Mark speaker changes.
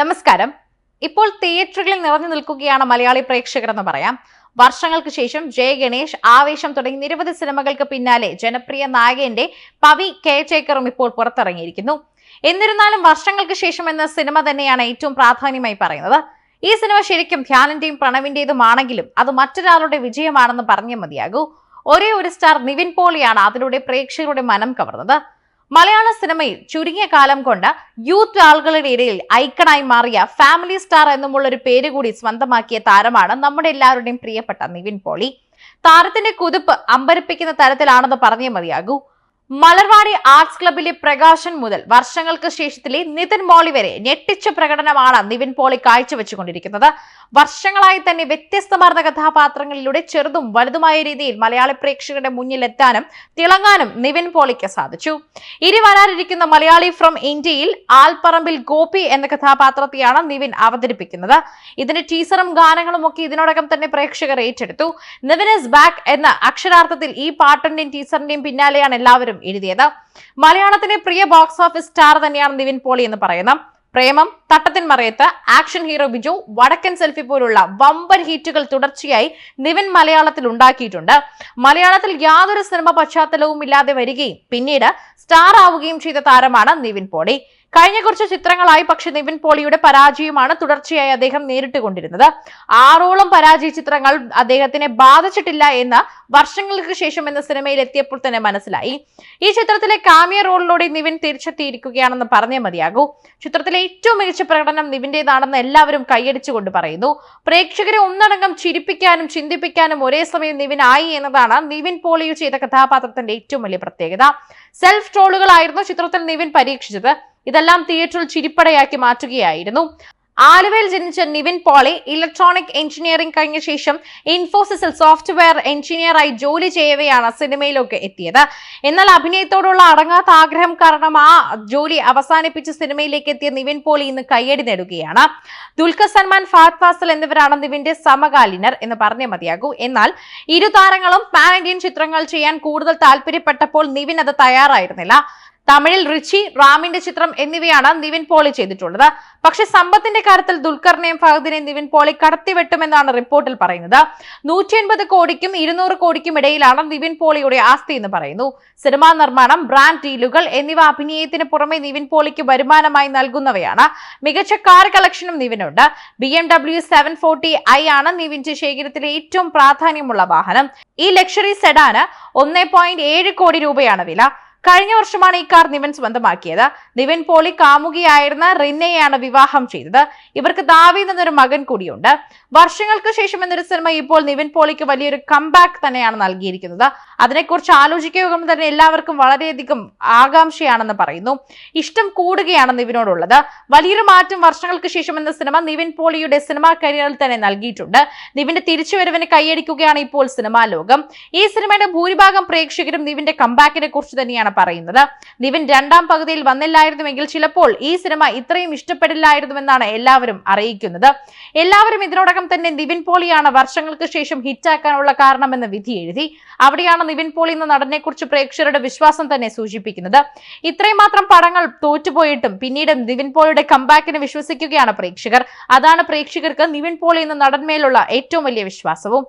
Speaker 1: നമസ്കാരം. ഇപ്പോൾ തിയേറ്ററുകളിൽ നിറഞ്ഞു നിൽക്കുകയാണ് മലയാളി പ്രേക്ഷകർ എന്ന് പറയാം. വർഷങ്ങൾക്ക് ശേഷം ജയ ഗണേഷ് ആവേശം തുടങ്ങി നിരവധി സിനിമകൾക്ക് പിന്നാലെ ജനപ്രിയ നായകന്റെ പവി കെയർടേക്കറും ഇപ്പോൾ പുറത്തിറങ്ങിയിരിക്കുന്നു. എന്നിരുന്നാലും വർഷങ്ങൾക്ക് ശേഷം എന്ന സിനിമ തന്നെയാണ് ഏറ്റവും പ്രാധാന്യമായി പറയുന്നത്. ഈ സിനിമ ശരിക്കും ധ്യാനന്റെയും പ്രണവിന്റേതുമാണെങ്കിലും അത് മറ്റൊരാളുടെ വിജയമാണെന്ന് പറഞ്ഞേ മതിയാകൂ. ഒരേ ഒരു സ്റ്റാർ നിവിൻ പോളിയാണ് അതിലൂടെ പ്രേക്ഷകരുടെ മനം കവർന്നത്. മലയാള സിനിമയിൽ ചുരുങ്ങിയ കാലം കൊണ്ട് യൂത്ത് ആളുകളുടെ ഇടയിൽ ഐക്കണായി മാറിയ ഫാമിലി സ്റ്റാർ എന്നുമുള്ള ഒരു പേര് കൂടി സ്വന്തമാക്കിയ താരമാണ് നമ്മുടെ എല്ലാവരുടെയും പ്രിയപ്പെട്ട നിവിൻ പോളി. താരത്തിന്റെ കുതിപ്പ് അമ്പരപ്പിക്കുന്ന തരത്തിലാണെന്ന് പറഞ്ഞേ മതിയാകൂ. മലർവാടി ആർട്സ് ക്ലബിലെ പ്രകാശൻ മുതൽ വർഷങ്ങൾക്ക് ശേഷത്തിലെ നിതിൻ മോളി വരെ ഞെട്ടിച്ച പ്രകടനമാണ് നിവിൻ പോളി കാഴ്ചവെച്ചുകൊണ്ടിരിക്കുന്നത്. വർഷങ്ങളായി തന്നെ വ്യത്യസ്തമാർന്ന കഥാപാത്രങ്ങളിലൂടെ ചെറുതും വലുതുമായ രീതിയിൽ മലയാളി പ്രേക്ഷകരുടെ മുന്നിൽ എത്താനും തിളങ്ങാനും നിവിൻ പോളിക്ക് സാധിച്ചു. ഇനി വരാനിരിക്കുന്ന മലയാളി ഫ്രം ഇന്ത്യയിൽ ആൽപ്പറമ്പിൽ ഗോപി എന്ന കഥാപാത്രത്തെയാണ് നിവിൻ അവതരിപ്പിക്കുന്നത്. ഇതിന്റെ ടീസറും ഗാനങ്ങളും ഒക്കെ ഇതിനോടകം തന്നെ പ്രേക്ഷകർ ഏറ്റെടുത്തു. നിവിൻ ഇസ് ബാക്ക് എന്ന അക്ഷരാർത്ഥത്തിൽ ഈ പാട്ടിന്റെയും ടീസറിന്റെയും പിന്നാലെയാണ് എല്ലാവരും എഴുതിയത്. മലയാളത്തിലെ പ്രിയ ബോക്സ് ഓഫീസ് സ്റ്റാർ തന്നെയാണ് നിവിൻ പോളി എന്ന് പറയുന്നത് Premam Thattathin Marayathu action hero Biju Vadakkan selfie പോലുള്ള വമ്പൻ ഹിറ്റുകൾ തുടർച്ചയായി നിവിൻ മലയാളത്തിൽ ഉണ്ടാക്കിയിട്ടുണ്ട്. മലയാളത്തിൽ യാതൊരു സിനിമ പശ്ചാത്തലവും ഇല്ലാതെ വരികയും പിന്നീട് സ്റ്റാർ ആവുകയും ചെയ്ത താരമാണ് നിവിൻ പോളി. കഴിഞ്ഞ കുറച്ച് ചിത്രങ്ങളായി പക്ഷെ നിവിൻ പോളിയുടെ പരാജയമാണ് തുടർച്ചയായി അദ്ദേഹം നേരിട്ടുകൊണ്ടിരുന്നത്. ആറോളം പരാജയ ചിത്രങ്ങൾ അദ്ദേഹത്തിനെ ബാധിച്ചിട്ടില്ല എന്ന് വർഷങ്ങൾക്ക് ശേഷം എന്ന സിനിമയിൽ എത്തിയപ്പോൾ തന്നെ മനസ്സിലായി. ഈ ചിത്രത്തിലെ കാമിയ റോളിലൂടെ നിവിൻ തിരിച്ചെത്തിയിരിക്കുകയാണെന്ന് പറഞ്ഞേ മതിയാകൂ. ചിത്രത്തിലെ ഏറ്റവും മികച്ച പ്രകടനം നിവിന്റേതാണെന്ന് എല്ലാവരും കൈയടിച്ചുകൊണ്ട് പറയുന്നു. പ്രേക്ഷകരെ ഒന്നടങ്കം ചിരിപ്പിക്കാനും ചിന്തിപ്പിക്കാനും ഒരേ സമയം നിവിൻ ആയി എന്നതാണ് നിവിൻ പോളിയു ചെയ്ത കഥാപാത്രത്തിന്റെ ഏറ്റവും വലിയ പ്രത്യേകത. സെൽഫ് ട്രോളുകളായിരുന്നു ചിത്രത്തിൽ നിവിൻ പരീക്ഷിച്ചത്. ഇതെല്ലാം തിയേറ്ററിൽ ചിരിപ്പടയാക്കി മാറ്റുകയായിരുന്നു. ആലുവയിൽ ജനിച്ച നിവിൻ പോളി ഇലക്ട്രോണിക് എഞ്ചിനീയറിംഗ് കഴിഞ്ഞ ശേഷം ഇൻഫോസിസിൽ സോഫ്റ്റ്വെയർ എഞ്ചിനീയറായി ജോലി ചെയ്യവെയാണ് സിനിമയിലൊക്കെ എത്തിയത്. എന്നാൽ അഭിനയത്തോടുള്ള അടങ്ങാത്ത ആഗ്രഹം കാരണം ആ ജോലി അവസാനിപ്പിച്ച് സിനിമയിലേക്ക് എത്തിയ നിവിൻ പോളി ഇന്ന് കയ്യടി നേടുകയാണ്. ദുൽഖർ സൽമാൻ ഫാത് ഫാസൽ എന്നിവരാണ് നിവിന്റെ സമകാലീനർ എന്ന് പറഞ്ഞേ മതിയാകൂ. എന്നാൽ ഇരു താരങ്ങളും പാൻ ഇന്ത്യൻ ചിത്രങ്ങൾ ചെയ്യാൻ കൂടുതൽ താല്പര്യപ്പെട്ടപ്പോൾ നിവിൻ അത് തയ്യാറായിരുന്നില്ല. തമിഴിൽ റിച്ചി റാമിന്റെ ചിത്രം എന്നിവയാണ് നിവിൻ പോളി ചെയ്തിട്ടുള്ളത്. പക്ഷെ സമ്പത്തിന്റെ കാര്യത്തിൽ ദുൽഖറിനെയും ഫഹദിനെയും നിവിൻ പോളി കടത്തിവെട്ടുമെന്നാണ് റിപ്പോർട്ടിൽ പറയുന്നത്. നൂറ്റി എൺപത് കോടിക്കും ഇരുന്നൂറ് കോടിക്കും ഇടയിലാണ് നിവിൻ പോളിയുടെ ആസ്തി എന്ന് പറയുന്നു. സിനിമാ നിർമ്മാണം ബ്രാൻഡ് ഡീലുകൾ എന്നിവ അഭിനയത്തിന് പുറമെ നിവിൻ പോളിക്ക് വരുമാനമായി നൽകുന്നവയാണ്. മികച്ച കാർ കളക്ഷനും നിവിനുണ്ട്. B M W seven forty I ആണ് നിവിന്റെ ശേഖരത്തിലെ ഏറ്റവും പ്രാധാന്യമുള്ള വാഹനം. ഈ ലക്ഷറി സെഡാന് ഒന്നേ പോയിന്റ് ഏഴ് കോടി രൂപയാണ് വില. കഴിഞ്ഞ വർഷമാണ് ഈ കാർ നിവൻ സ്വന്തമാക്കിയത്. നിവൻ പോളി കാമുകിയായിരുന്ന റിന്നയെയാണ് വിവാഹം ചെയ്തത്. ഇവർക്ക് ദാവീദ് എന്നൊരു മകൻ കൂടിയുണ്ട്. വർഷങ്ങൾക്ക് ശേഷം എന്നൊരു സിനിമ ഇപ്പോൾ നിവിൻ പോളിക്ക് വലിയൊരു കംബാക്ക് തന്നെയാണ് നൽകിയിരിക്കുന്നത്. അതിനെക്കുറിച്ച് ആലോചിക്കുക തന്നെ എല്ലാവർക്കും വളരെയധികം ആകാംക്ഷയാണെന്ന് പറയുന്നു. ഇഷ്ടം കൂടുകയാണ് നിവിനോടുള്ളത്. വലിയൊരു മാറ്റം വർഷങ്ങൾക്ക് ശേഷം എന്ന സിനിമ നിവിൻ പോളിയുടെ സിനിമാ കരിയറിൽ തന്നെ നൽകിയിട്ടുണ്ട്. നിവിന്റെ തിരിച്ചുവരവിന് കൈയടിക്കുകയാണ് ഇപ്പോൾ സിനിമാ ലോകം. ഈ സിനിമയുടെ ഭൂരിഭാഗം പ്രേക്ഷകരും നിവിന്റെ കംബാക്കിനെ കുറിച്ച് തന്നെയാണ് പറയുന്നത്. നിവിൻ രണ്ടാം പകുതിയിൽ വന്നില്ലായിരുന്നുവെങ്കിൽ ചിലപ്പോൾ ഈ സിനിമ ഇത്രയും ഇഷ്ടപ്പെടില്ലായിരുന്നുവെന്നാണ് എല്ലാവരും അറിയിക്കുന്നത്. എല്ലാവരും ഇതിനോടകം തന്നെ നിവിൻ പോളിയാണ് വർഷങ്ങൾക്ക് ശേഷം ഹിറ്റാക്കാനുള്ള കാരണമെന്ന് വിധി എഴുതി. അവിടെയാണ് നിവിൻ പോളി എന്ന നടനെ കുറിച്ച് പ്രേക്ഷകരുടെ വിശ്വാസം തന്നെ സൂചിപ്പിക്കുന്നത്. ഇത്രയും മാത്രം പടങ്ങൾ തോറ്റുപോയിട്ടും പിന്നീട് നിവിൻ പോളിയുടെ കമ്പാക്കിന് വിശ്വസിക്കുകയാണ് പ്രേക്ഷകർ. അതാണ് പ്രേക്ഷകർക്ക് നിവിൻ പോളി എന്ന നടന്മേലുള്ള ഏറ്റവും വലിയ വിശ്വാസവും.